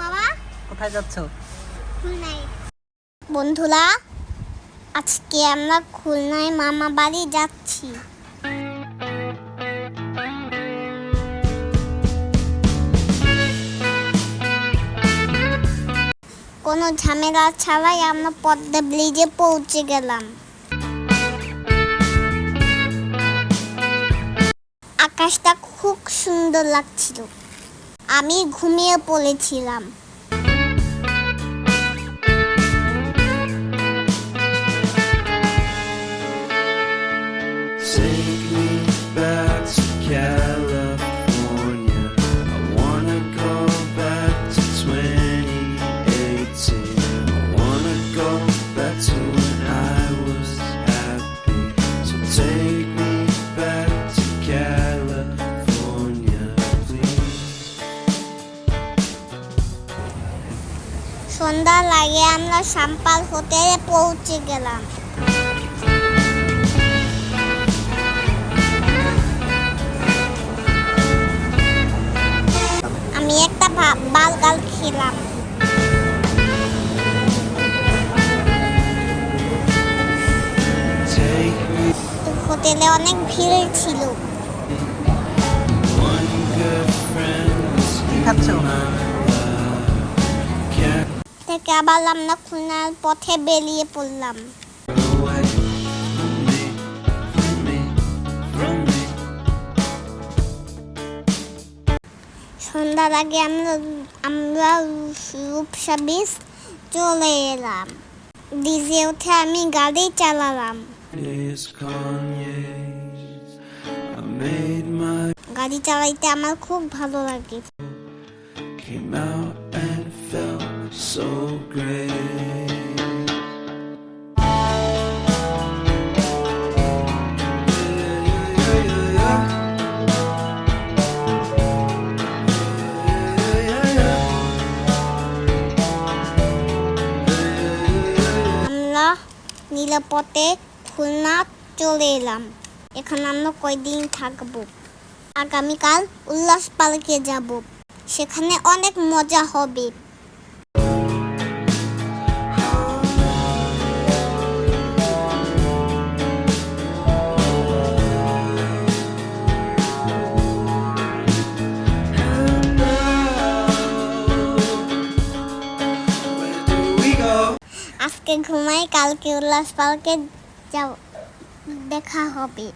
বাবা? কোথায় যাচ্ছ? বন্ধুরা আজকে আমরা খুলনায় মামা বাড়ি যাচ্ছি। কোনো ঝামেলা ছাড়াই আমরা পদ্মা ব্রিজে পৌঁছে গেলাম। আকাশটা খুব সুন্দর লাগছিল। আমি ঘুমিয়ে পড়েছিলাম। সন্ধ্যা লাগে আমরা সাম্পাল হোটেলে পৌঁছে গেলাম। আমি একটা বার্গার খেলাম। হোটেলে অনেক ভিড় ছিল. খাচ্ছ থেকে আবার আমরা খুলনার পথে বেরিয়ে পড়লাম. সন্ধ্যার আগে আমরা আমরা রূপসা বীজ চলে এলাম। ডিজে উঠে আমি গাড়ি চালালাম। গাড়ি চালাইতে আমার খুব ভালো লাগে। So great. খুলনা চলে এলাম। এখানে আমরা কয়দিন থাকব? আগামীকাল উল্লাস পার্কে যাব। সেখানে অনেক মজা হবে। আজকে ঘুমাই কালকে উল্লাস পার্কে যাব দেখা হবে।